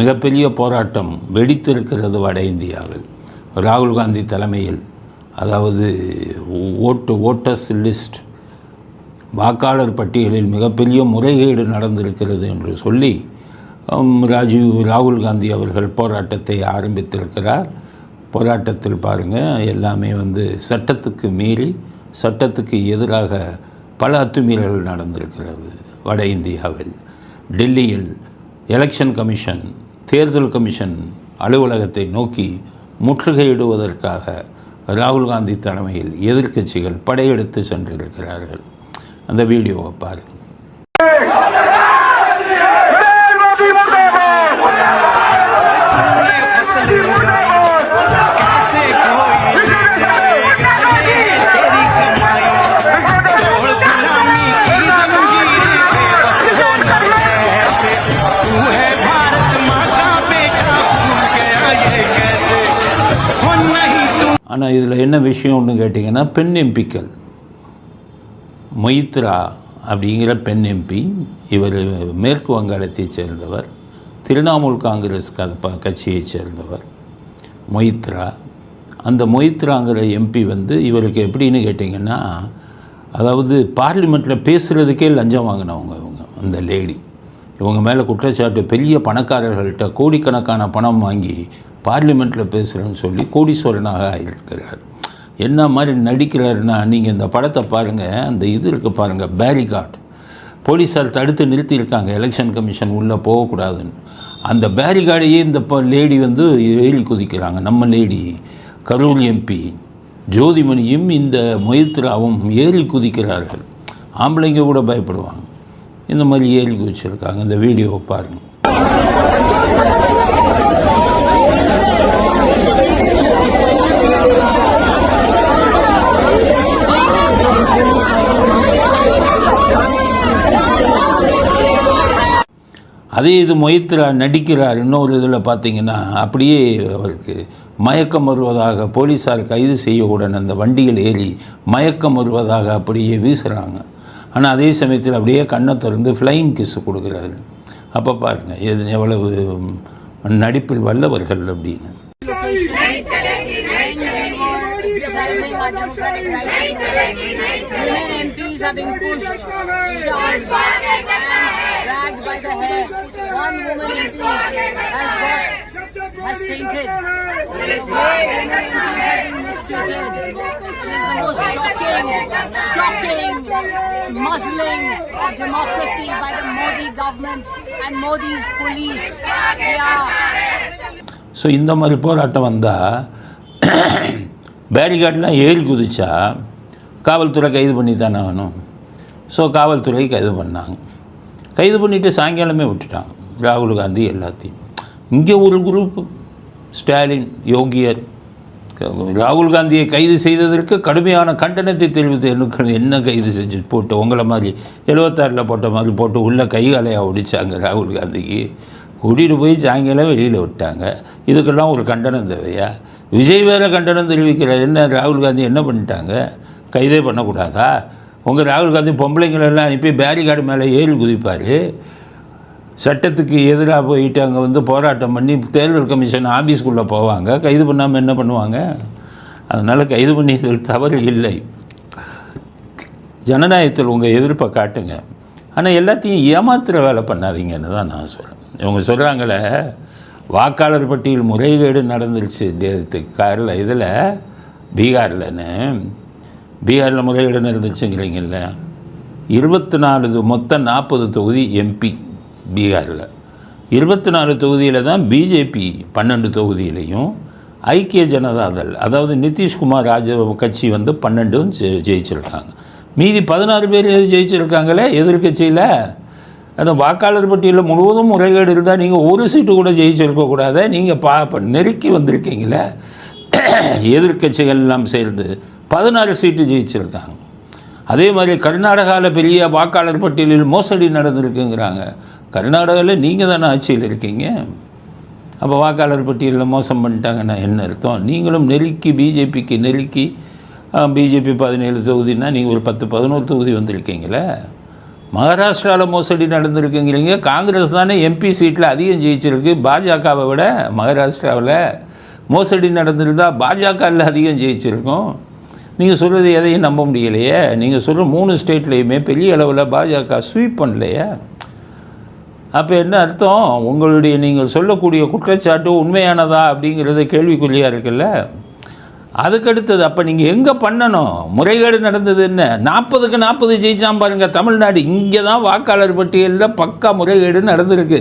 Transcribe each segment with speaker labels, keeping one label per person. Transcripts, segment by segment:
Speaker 1: மிகப்பெரிய போராட்டம் வெடித்திருக்கிறது வட இந்தியாவில். ராகுல் காந்தி தலைமையில் அதாவது ஓட்டு ஓட்டர்ஸ் லிஸ்ட் வாக்காளர் பட்டியலில் மிகப்பெரிய முறைகேடு நடந்திருக்கிறது என்று சொல்லி ராஜீவ் ராகுல் காந்தி அவர்கள் போராட்டத்தை ஆரம்பித்திருக்கிறார். போராட்டத்தில் பாருங்கள் எல்லாமே வந்து சட்டத்துக்கு மீறி சட்டத்துக்கு எதிராக பல அத்துமீறல்கள் நடந்திருக்கிறது வட இந்தியாவில். டெல்லியில் எலெக்ஷன் கமிஷன் தேர்தல் கமிஷன் அலுவலகத்தை நோக்கி முற்றுகையிடுவதற்காக ராகுல் காந்தி தலைமையில் எதிர்க்கட்சிகள் படையெடுத்து சென்றிருக்கிறார்கள். அந்த வீடியோவை பாருங்கள் ஆனால் இதில் என்ன விஷயம்னு கேட்டிங்கன்னா பெண் எம்பிக்கள். மொய்த்ரா அப்படிங்கிற பெண் எம்பி இவர் மேற்கு வங்காளத்தைச் சேர்ந்தவர். திரிணாமுல் காங்கிரஸ் க- கட்சியைச் சேர்ந்தவர். மொய்த்ரா. அந்த மொய்த்ராங்கிற எம்பி வந்து இவருக்கு எப்படின்னு கேட்டிங்கன்னா அதாவது பார்லிமெண்ட்டில் பேசுகிறதுக்கே லஞ்சம் வாங்கினவங்க இவங்க அந்த லேடி. இவங்க மேலே குற்றச்சாட்டு பெரிய பணக்காரர்கள்ட்ட கோடிக்கணக்கான பணம் வாங்கி பார்லிமெண்ட்டில் பேசுகிறேன்னு சொல்லி கோடீஸ்வரனாக இருக்கிறார் என்ன மாதிரி நடிக்கிறாருன்னா நீங்கள் இந்த படத்தை பாருங்கள் அந்த இது இருக்குது பாருங்கள் பேரிகாட் போலீஸார் தடுத்து நிறுத்தியிருக்காங்க எலெக்ஷன் கமிஷன் உள்ளே போகக்கூடாதுன்னு. அந்த பேரிகார்டையே இந்த ப லேடி வந்து ஏறி குதிக்கிறாங்க நம்ம லேடி கரூர் எம்பி ஜோதிமணியும் இந்த மொய்த்ராவும் ஏறி குதிக்கிறார்கள். ஆம்பளைங்க கூட பயப்படுவாங்க. இந்த மாதிரி ஏறி குதிச்சிருக்காங்க இந்த வீடியோவை பாருங்கள் அதே இது மொய்த்ரா நடிக்கிறார் இன்னொரு இதில் பார்த்தீங்கன்னா அப்படியே அவருக்கு மயக்கம் வருவதாக போலீஸார் கைது செய்யவுடன் அந்த வண்டியில் ஏறி மயக்கம் வருவதாக அப்படியே வீசுகிறாங்க ஆனால் அதே சமயத்தில் அப்படியே கண்ணை திறந்து ஃப்ளையிங் கிஸ் கொடுக்குறாரு. அப்போ பாருங்கள் எது எவ்வளவு நடிப்பில் வல்லவர்கள் அப்படின்னு.
Speaker 2: MPs are being pushed, dragged by the hair. One woman MP has got has fainted. The way women MPs are being mistreated is the most shocking, shocking muzzling of democracy by the Modi government and Modi's police. They are
Speaker 1: so இந்த மாதிரி போராட்டம் வந்தால் பேரிகார்டெலாம் ஏறி குதிச்சா காவல்துறை கைது பண்ணி தானே ஆகணும் ஸோ காவல்துறை கைது பண்ணாங்க கைது பண்ணிவிட்டு சாயங்காலமே விட்டுட்டாங்க. ராகுல் காந்தி எல்லாத்தையும். இங்கே ஒரு குரூப் ஸ்டாலின் யோகியர் ராகுல் காந்தியை கைது செய்ததற்கு கடுமையான கண்டனத்தை தெரிவித்து எனக்கு என்ன கைது செஞ்சு போட்டு உங்களை மாதிரி எழுபத்தாறில் போட்ட மாதிரி போட்டு உள்ளே கைகாலையாக ஒடிச்சாங்க ராகுல் காந்திக்கு. கூட்டிகிட்டு போய் சாயங்காலம் வெளியில் விட்டாங்க. இதுக்கெல்லாம் ஒரு கண்டனம் தேவையா? விஜய் வேற கண்டனம் தெரிவிக்கிறார். என்ன ராகுல் காந்தி என்ன பண்ணிட்டாங்க? கைதே பண்ணக்கூடாதா? உங்கள் ராகுல் காந்தி பொம்பளைங்களெல்லாம் அனுப்பி பேரிகார்டு மேலே ஏறி குதிப்பார். சட்டத்துக்கு எதிராக போயிட்டு அங்கே வந்து போராட்டம் பண்ணி தேர்தல் கமிஷன் ஆஃபீஸ்க்குள்ளே போவாங்க. கைது பண்ணாமல் என்ன பண்ணுவாங்க? அதனால் கைது பண்ணியதில் தவறு இல்லை. ஜனநாயகத்தில் உங்கள் எதிர்ப்பை காட்டுங்க. ஆனால் எல்லாத்தையும் ஏமாத்துகிற வேலை பண்ணாதீங்கன்னு தான் நான் சொல்கிறேன் இவங்க சொல்கிறாங்களே வாக்காளர் பட்டியல் முறைகேடு நடந்துருச்சு. காரில் இதில் பீகார்லன்னு. பீகாரில் முதலிடம் இருந்துச்சுங்கிறீங்கல்ல. இருபத்தி நாலு மொத்த மொத்தம் நாற்பது தொகுதி எம்பி பீகாரில். இருபத்தி நாலு தொகுதியில் தான் பிஜேபி பன்னெண்டு தொகுதியிலையும் ஐக்கிய ஜனதாதள் அதாவது நிதிஷ்குமார் ராஜ கட்சி வந்து பன்னெண்டும் ஜெ- ஜெயிச்சிருக்காங்க. மீதி பதினாறு பேர் எது ஜெயிச்சிருக்காங்களே? எதிர்க்கட்சியில்? அந்த வாக்காளர் பட்டியலில் முழுவதும் முறைகேடு இருந்தால் நீங்கள் ஒரு சீட்டு கூட ஜெயிச்சிருக்கக்கூடாத நீங்கள் பா நெருக்கி வந்திருக்கீங்களே. எதிர்க்கட்சிகள் எல்லாம் சேர்ந்து பதினாறு சீட்டு ஜெயிச்சிருக்காங்க. அதே மாதிரி கர்நாடகாவில் பெரிய வாக்காளர் பட்டியலில் மோசடி நடந்திருக்குங்கிறாங்க. கர்நாடகாவில் நீங்கள் தானே ஆட்சியில் இருக்கீங்க? அப்போ வாக்காளர் பட்டியலில் மோசம் பண்ணிட்டாங்கன்னா என்ன அர்த்தம்? நீங்களும் நெருக்கி பிஜேபிக்கு நெருக்கி பிஜேபி பதினேழு தொகுதின்னா நீங்கள் ஒரு பத்து பதினோரு தொகுதி வந்திருக்கீங்களே. மகாராஷ்டிராவில் மோசடி நடந்திருக்குங்கிறீங்க. காங்கிரஸ் தானே எம்பி சீட்டில் அதிகம் ஜெயிச்சிருக்கு. பாஜகவை விட மகாராஷ்டிராவில் மோசடி நடந்திருந்தால் பாஜகவில் அதிகம் ஜெயிச்சிருக்கோம். நீங்கள் சொல்கிறது எதையும் நம்ப முடியலையே. நீங்கள் சொல்கிற மூணு ஸ்டேட்லேயுமே பெரிய அளவில் பாஜக ஸ்வீப் பண்ணலையே. அப்போ என்ன அர்த்தம்? உங்களுடைய நீங்கள் சொல்லக்கூடிய குற்றச்சாட்டு உண்மையானதா அப்படிங்கிறது கேள்விக்குள்ளியாக இருக்குல்ல? அதுக்கடுத்தது அப்போ நீங்கள் எங்கே பண்ணணும்? முறைகேடு நடந்தது என்ன? நாற்பதுக்கு நாற்பது ஜெயிச்சான் பாருங்கள் தமிழ்நாடு. இங்கே தான் வாக்காளர் பட்டியலில் பக்கா முறைகேடு நடந்திருக்கு.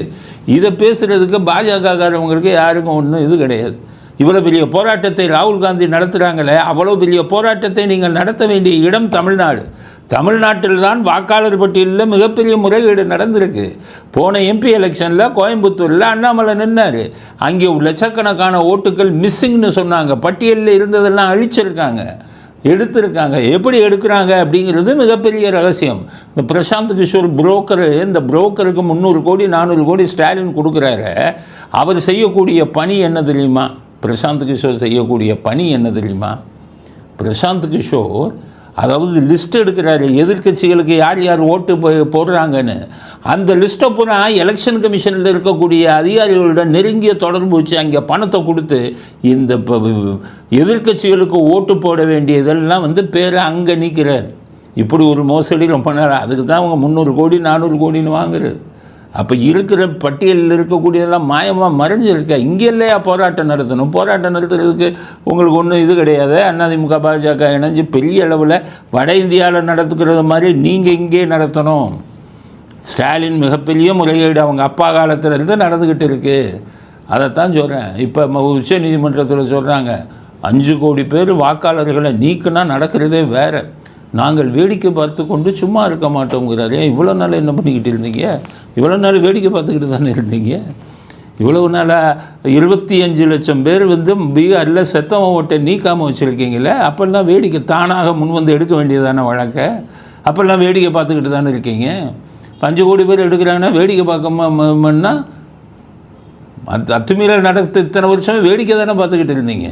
Speaker 1: இதை பேசுகிறதுக்கு பாஜகக்காரவங்களுக்கு யாருக்கும் ஒன்றும் இது கிடையாது. இவ்வளோ பெரிய போராட்டத்தை ராகுல் காந்தி நடத்துகிறாங்களே அவ்வளோ பெரிய போராட்டத்தை நீங்கள் நடத்த வேண்டிய இடம் தமிழ்நாடு. தமிழ்நாட்டில் தான் வாக்காளர் பட்டியலில் மிகப்பெரிய முறைகேடு நடந்திருக்கு. போன எம்பி எலெக்ஷனில் கோயம்புத்தூரில் அண்ணாமலை நின்னார். அங்கே லட்சக்கணக்கான ஓட்டுகள் மிஸ்ஸிங்னு சொன்னாங்க. பட்டியலில் இருந்ததெல்லாம் அழிச்சிருக்காங்க. எடுத்திருக்காங்க. எப்படி எடுக்கிறாங்க அப்படிங்கிறது மிகப்பெரிய ரகசியம். இந்த பிரசாந்த் கிஷோர் புரோக்கரு இந்த புரோக்கருக்கு முந்நூறு கோடி நானூறு கோடி ஸ்டாலின் கொடுக்குறாரு. அவர் செய்யக்கூடிய பணி என்ன தெரியுமா? பிரசாந்த் கிஷோர் செய்யக்கூடிய பணி என்ன தெரியுமா? பிரசாந்த் கிஷோர் அதாவது லிஸ்ட் எடுக்கிறாரு. எதிர்க்கட்சிகளுக்கு யார் யார் ஓட்டு போடுறாங்கன்னு. அந்த லிஸ்ட்டை பூரா எலெக்ஷன் கமிஷனில் இருக்கக்கூடிய அதிகாரிகளுடன் நெருங்கிய தொடர்பு வச்சு அங்கே பணத்தை கொடுத்து இந்த ப- எதிர்க்கட்சிகளுக்கு ஓட்டு போட வேண்டியதெல்லாம் வந்து பேரை அங்கே நீக்கிறார். இப்படி ஒரு மோசடி ரொம்ப நேரம் அதுக்கு தான் அவங்க முந்நூறு கோடி நானூறு கோடின்னு வாங்குறது. அப்போ இருக்கிற பட்டியலில் இருக்கக்கூடியதெல்லாம் மாயமாக மறைஞ்சிருக்க இங்கே இல்லையா போராட்டம் நடத்தணும்? போராட்டம் நடத்துறதுக்கு உங்களுக்கு ஒன்றும் இது கிடையாது. அதிமுக பாஜக இணைஞ்சு பெரிய அளவில் வட இந்தியாவில் நடத்துக்கிறது மாதிரி நீங்கள் இங்கே நடத்தணும். ஸ்டாலின் மிகப்பெரிய முறையீடு அவங்க அப்பா காலத்திலேருந்து நடந்துக்கிட்டு இருக்கு. அதைத்தான் சொல்கிறேன் இப்போ உச்ச நீதிமன்றத்தில் சொல்கிறாங்க அஞ்சு கோடி பேர் வாக்காளர்களை நீக்குனா நடக்கிறதே வேறு. நாங்கள் வேடிக்கை பார்த்து கொண்டு சும்மா இருக்க மாட்டோங்கிறாரு. ஏன் இவ்வளோ நாள் என்ன பண்ணிக்கிட்டு இருந்தீங்க? இவ்வளோ நாள் வேடிக்கை பார்த்துக்கிட்டு தானே இருந்தீங்க? இவ்வளவு நாளாக இருபத்தி அஞ்சு லட்சம் பேர் வந்து பீகாரில் செத்தவன் ஓட்டை நீக்காமல் வச்சுருக்கீங்களே அப்போல்லாம் வேடிக்கை தானாக முன் வந்து எடுக்க வேண்டியதான வழக்கை? அப்போல்லாம் வேடிக்கை பார்த்துக்கிட்டு தானே இருக்கீங்க? பஞ்சு கோடி பேர் எடுக்கிறாங்கன்னா வேடிக்கை பார்க்கணும்னா அந்த அத்துமீறல் நடத்த இத்தனை வருஷம் வேடிக்கை தானே பார்த்துக்கிட்டு இருந்தீங்க.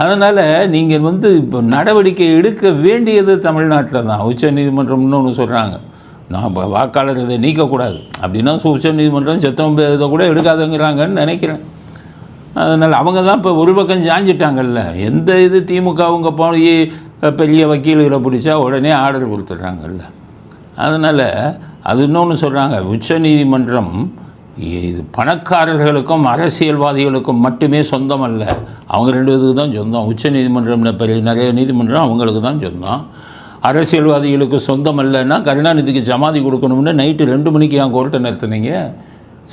Speaker 1: அதனால் நீங்கள் வந்து இப்போ நடவடிக்கை எடுக்க வேண்டியது தமிழ்நாட்டில் தான். உச்ச நீதிமன்றம் இன்னொன்று சொல்கிறாங்க நான் வாக்காளர் இதை நீக்கக்கூடாது. அப்படின்னா உச்ச நீதிமன்றம் சத்தம் இதை கூட எடுக்காதங்கிறாங்கன்னு நினைக்கிறேன். அதனால் அவங்க தான் இப்போ ஒரு பக்கம் சாஞ்சிட்டாங்கல்ல. எந்த இது திமுக அவங்க போய் பெரிய வக்கீல்களை பிடிச்சா உடனே ஆர்டர் கொடுத்துட்றாங்கல்ல. அதனால் அது இன்னொன்று சொல்கிறாங்க உச்ச நீதிமன்றம் இது பணக்காரர்களுக்கும் அரசியல்வாதிகளுக்கும் மட்டுமே சொந்தம் அல்ல அவங்க ரெண்டு பேருக்கு தான் சொந்தம். உச்ச நீதிமன்றம் பெரிய நிறைய நீதிமன்றம் அவங்களுக்கு தான் சொந்தம். அரசியல்வாதிகளுக்கு சொந்தம் இல்லைன்னா கருணாநிதிக்கு சமாதி கொடுக்கணும்னு நைட்டு ரெண்டு மணிக்கு என் கோர்ட்டை நிறுத்துனீங்க.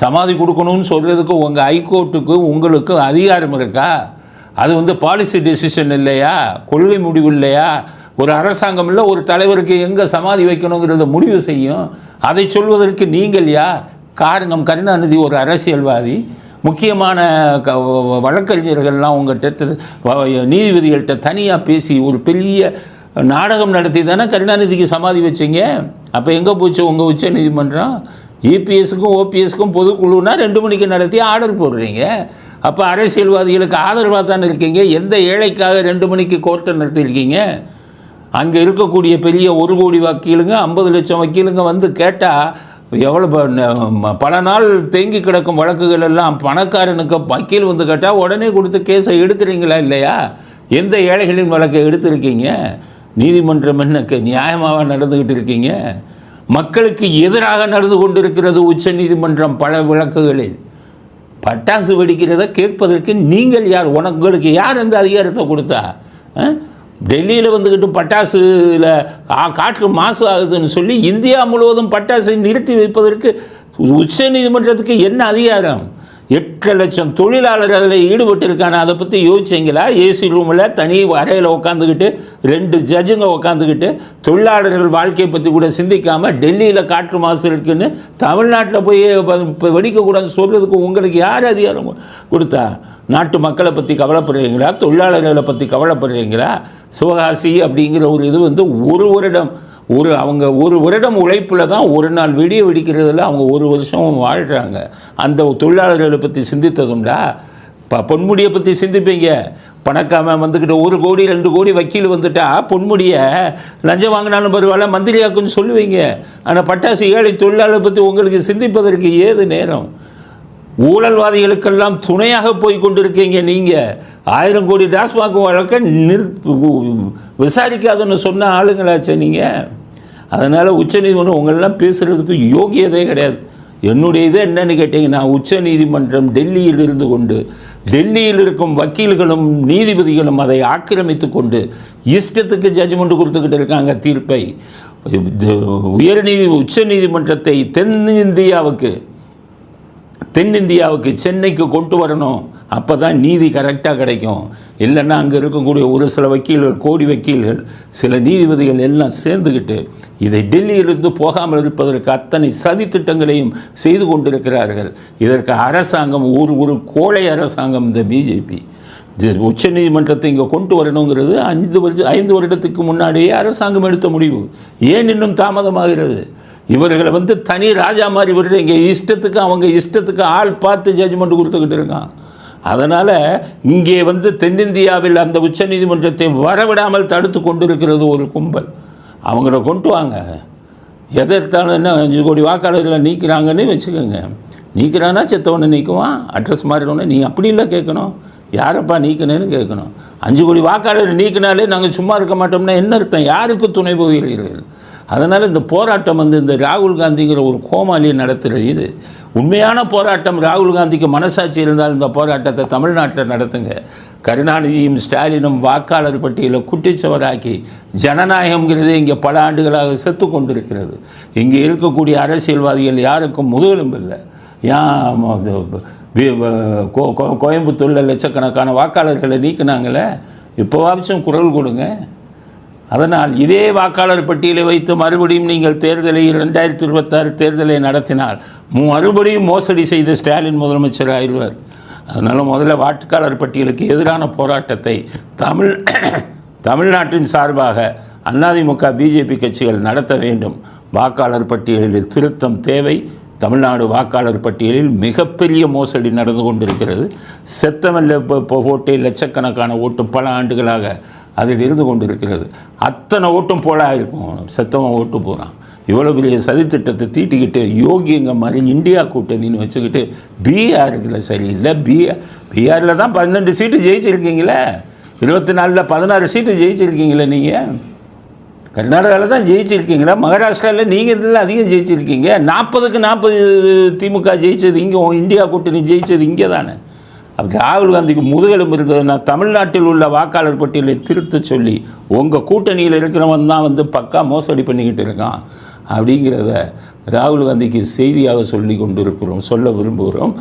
Speaker 1: சமாதி கொடுக்கணும்னு சொல்கிறதுக்கு உங்கள் ஹைகோர்ட்டுக்கு உங்களுக்கு அதிகாரம் இருக்கா? அது வந்து பாலிசி டெசிஷன் இல்லையா? கொள்கை முடிவு இல்லையா? ஒரு அரசாங்கம் இல்லை ஒரு தலைவருக்கு எங்கே சமாதி வைக்கணுங்கிறத முடிவு செய்யும். அதை சொல்வதற்கு நீங்கள் யா காரணம் கருணாநிதி ஒரு அரசியல்வாதி. முக்கியமான க வழக்கறிஞர்கள்லாம் உங்கள்கிட்ட நீதிபதிகள்கிட்ட தனியாக பேசி ஒரு பெரிய நாடகம் நடத்தி தானே கருணாநிதிக்கு சமாதி வச்சிங்க. அப்போ எங்கே போச்சு உங்கள் உச்ச நீதிமன்றம்? இபிஎஸ்க்கும் ஓபிஎஸ்க்கும் பொதுக்குழுனா ரெண்டு மணிக்கு நடத்தி ஆர்டர் போடுறீங்க. அப்போ அரசியல்வாதிகளுக்கு ஆதரவாக தானே இருக்கீங்க. எந்த ஏழைக்காக ரெண்டு மணிக்கு கோர்ட்டை நடத்தியிருக்கீங்க? அங்கே இருக்கக்கூடிய பெரிய ஒரு கோடி வக்கீலுங்க ஐம்பது லட்சம் வக்கீலுங்க வந்து கேட்டால் எவ்வளோ ப- ந- பல நாள் தேங்கி கிடக்கும் வழக்குகள் எல்லாம் பணக்காரனுக்கு வக்கீல் வந்து கேட்டால் உடனே கொடுத்து கேஸை எடுக்கிறீங்களா இல்லையா? எந்த ஏழைகளின் வழக்கை எடுத்திருக்கீங்க? நீதிமன்றம் என்ன நியாயமாக நடந்துக்கிட்டு இருக்கீங்க? மக்களுக்கு எதிராக நடந்து கொண்டிருக்கிறது உச்ச நீதிமன்றம் பல விளக்குகளில். பட்டாசு வெடிக்கிறத கேட்பதற்கு நீங்கள் யார்? உங்களுக்கு யார் அந்த அதிகாரத்தை கொடுத்தா? டெல்லியில் வந்துக்கிட்டு பட்டாசுல காற்று மாசு ஆகுதுன்னு சொல்லி இந்தியா முழுவதும் பட்டாசை நிறுத்தி வைப்பதற்கு உச்ச நீதிமன்றத்துக்கு என்ன அதிகாரம்? எட்டு லட்சம் தொழிலாளர் அதில் ஈடுபட்டிருக்கான அதை பற்றி யோசிச்சிங்களா? ஏசி ரூமில் தனி அறையில் உட்காந்துக்கிட்டு ரெண்டு ஜட்ஜுங்க உட்காந்துக்கிட்டு தொழிலாளர்கள் வாழ்க்கையை பற்றி கூட சிந்திக்காமல் டெல்லியில் காற்று மாசு இருக்குன்னு தமிழ்நாட்டில் போய் இப்போ இப்ப வெடிக்கக்கூடாதுன்னு சொல்கிறதுக்கு உங்களுக்கு யார் அதிகாரம் கொடுத்தா? நாட்டு மக்களை பற்றி கவலைப்படுறீங்களா? தொழிலாளர்களை பற்றி கவலைப்படுறீங்களா? சிவகாசி அப்படிங்கிற ஒரு இது வந்து ஒரு வருடம் ஒரு அவங்க ஒரு வருடம் உழைப்பில் தான் ஒரு நாள் விடிய வெடிக்கிறதுல அவங்க ஒரு வருஷம் வாழ்கிறாங்க அந்த தொழிலாளர்களை பற்றி சிந்தித்ததுண்டா? இப்போ பொன்முடியை பற்றி சிந்திப்பீங்க. பணக்காம வந்துக்கிட்ட ஒரு கோடி ரெண்டு கோடி வக்கீல் வந்துட்டா பொன்முடியை லஞ்சம் வாங்கினாலும் பரவாயில்ல மந்திரியாக்குன்னு சொல்லுவீங்க. ஆனால் பட்டாசு ஏழை தொழிலாளர் பற்றி உங்களுக்கு சிந்திப்பதற்கு ஏது நேரம்? ஊழல்வாதிகளுக்கெல்லாம் துணையாக போய் கொண்டிருக்கீங்க நீங்கள் ஆயிரம் கோடி டாஸ்மாக் வழக்க நிறு விசாரிக்காதுன்னு சொன்ன ஆளுங்களாச்சே நீங்கள் அதனால் உச்சநீதிமன்றம் உங்களெல்லாம் பேசுகிறதுக்கு யோகியதே கிடையாது. என்னுடைய இது என்னன்னு கேட்டிங்கன்னா உச்சநீதிமன்றம் டெல்லியில் இருந்து கொண்டு டெல்லியில் இருக்கும் வக்கீல்களும் நீதிபதிகளும் அதை ஆக்கிரமித்து கொண்டு இஷ்டத்துக்கு ஜட்ஜ்மெண்ட் கொடுத்துக்கிட்டு இருக்காங்க தீர்ப்பை. உயர்நீதி உச்ச உச்சநீதிமன்றத்தை தென்னிந்தியாவுக்கு தென்னிந்தியாவுக்கு சென்னைக்கு கொண்டு வரணும். அப்போ தான் நீதி கரெக்டாக கிடைக்கும். இல்லைன்னா அங்கே இருக்கக்கூடிய ஒரு சில வக்கீல்கள் கோடி வக்கீல்கள் சில நீதிபதிகள் எல்லாம் சேர்ந்துக்கிட்டு இதை டெல்லியிலிருந்து போகாமல் இருப்பதற்கு அத்தனை சதி திட்டங்களையும் செய்து கொண்டிருக்கிறார்கள். இதற்கு அரசாங்கம் ஒரு ஒரு கோழை அரசாங்கம் இந்த பிஜேபி உச்ச நீதிமன்றத்தை இங்கே கொண்டு வரணுங்கிறது அஞ்சு வருஷம் ஐந்து வருடத்துக்கு முன்னாடியே அரசாங்கம் எடுத்த முடிவு. ஏன் இன்னும் தாமதமாகிறது? இவர்களை வந்து தனி ராஜா மாதிரி விட்டு இங்கே இஷ்டத்துக்கு அவங்க இஷ்டத்துக்கு ஆள் பார்த்து ஜட்ஜ்மெண்ட் கொடுத்துக்கிட்டு இருக்கான். அதனால் இங்கே வந்து தென்னிந்தியாவில் அந்த உச்சநீதிமன்றத்தை வரவிடாமல் தடுத்து கொண்டிருக்கிறது ஒரு கும்பல். அவங்கள கொண்டு வாங்க. எதிர்த்தாலும் என்ன அஞ்சு கோடி வாக்காளர்களை நீக்கிறாங்கன்னு வச்சுக்கோங்க. நீக்கிறானா செத்தவனை நீக்குவான் அட்ரஸ் மாறினோடனே நீ அப்படி இல்லை கேட்கணும். யாரப்பா நீக்கினேன்னு கேட்கணும். அஞ்சு கோடி வாக்காளர் நீக்கினாலே நாங்கள் சும்மா இருக்க மாட்டோம்னா என்ன அர்த்தம்? யாருக்கு துணை போகிறீர்கள்? அதனால் இந்த போராட்டம் வந்து இந்த ராகுல் காந்திங்கிற ஒரு கோமாளியை நடத்துகிற இது. உண்மையான போராட்டம் ராகுல் காந்திக்கு மனசாட்சி இருந்தால் இந்த போராட்டத்தை தமிழ்நாட்டில் நடத்துங்க. கருணாநிதியும் ஸ்டாலினும் வாக்காளர் பட்டியலை குட்டிச்சவராக்கி ஜனநாயகம்ங்கிறது இங்கே பல ஆண்டுகளாக செத்து கொண்டிருக்கிறது. இங்கே இருக்கக்கூடிய அரசியல்வாதிகள் யாருக்கும் முதுகெலும்பு இல்லை. ஏன் கோயம்புத்தூரில் லட்சக்கணக்கான வாக்காளர்களை நீக்கினாங்களே? இப்போவாச்சும் குரல் கொடுங்க. அதனால் இதே வாக்காளர் பட்டியலை வைத்து மறுபடியும் நீங்கள் தேர்தலை இரண்டாயிரத்தி இருபத்தாறு தேர்தலை நடத்தினால் மறுபடியும் மோசடி செய்த ஸ்டாலின் முதலமைச்சர் ஆயிடுவார். அதனால் முதல்ல வாக்காளர் பட்டியலுக்கு எதிரான போராட்டத்தை தமிழ் தமிழ்நாட்டின் சார்பாக அதிமுக பிஜேபி கட்சிகள் நடத்த வேண்டும். வாக்காளர் பட்டியலில் திருத்தம் தேவை. தமிழ்நாடு வாக்காளர் பட்டியலில் மிகப்பெரிய மோசடி நடந்து கொண்டிருக்கிறது. செத்தமல்ல ஓட்டை லட்சக்கணக்கான ஓட்டு பல ஆண்டுகளாக அதில் இருந்து கொண்டிருக்கிறது. அத்தனை ஓட்டும் போலா இருக்கும் செத்தவன் ஓட்டு போகிறான் இவ்வளோ பெரிய சதித்திட்டத்தை தீட்டிக்கிட்டு யோகிங்க மாதிரி இந்தியா கூட்டணின்னு வச்சுக்கிட்டு பீகாருக்குல சரியில்லை. பீகார் பீகாரில் தான் பன்னெண்டு சீட்டு ஜெயிச்சிருக்கீங்களே. இருபத்தி நாலில் பதினாறு சீட்டு ஜெயிச்சிருக்கீங்களே நீங்கள் கர்நாடகாவில் தான் ஜெயிச்சிருக்கீங்களா. மகாராஷ்டிராவில் நீங்கள் இதில் அதிகம் ஜெயிச்சிருக்கீங்க. நாற்பதுக்கு நாற்பது திமுக ஜெயிச்சது இங்கே இந்தியா கூட்டணி ஜெயிச்சது இங்கே தானே அப்ப ராகுல் காந்திக்கு முதுகெலும்பு இருந்ததுன்னா தமிழ்நாட்டில் உள்ள வாக்காளர் பட்டியலை திருத்த சொல்லி உங்கள் கூட்டணியில் இருக்கிறவன் தான் வந்து பக்கா மோசடி பண்ணிக்கிட்டு இருக்கான் அப்படிங்கிறத ராகுல் காந்திக்கு செய்தியாக சொல்லி கொண்டிருக்கிறோம் சொல்ல விரும்புகிறோம்.